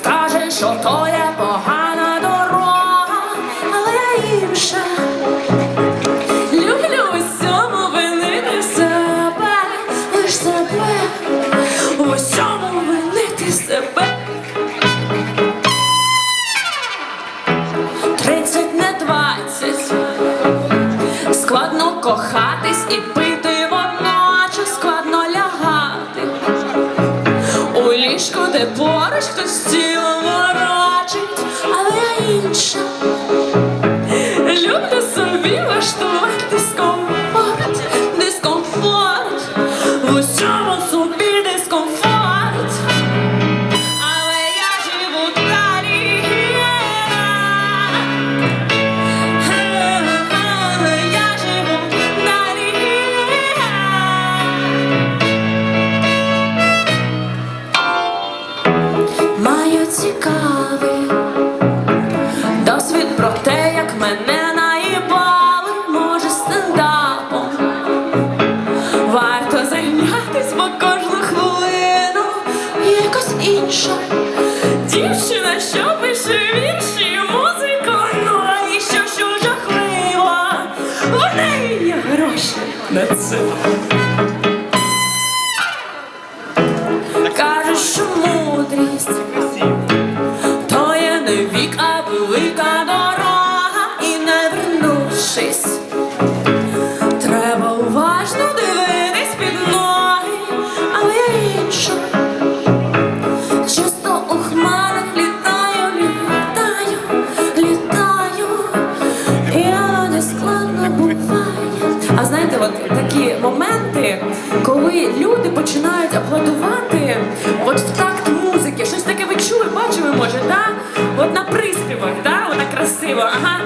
скаже, що то погана дорога, але інша. Люблю усьому винити себе, себе, в усьому винити себе. Тридцять не двадцять, складно кохатись і пити. ліжко, де поруч хтось тіло ворочить, але я інша. Люблю собі ваш влаштуватись. That's it. моменти, коли люди починають аплодувати от в такт музики. Щось таке ви чули, бачили, може, так? Да? От на приспівах, да? вона красива. ага.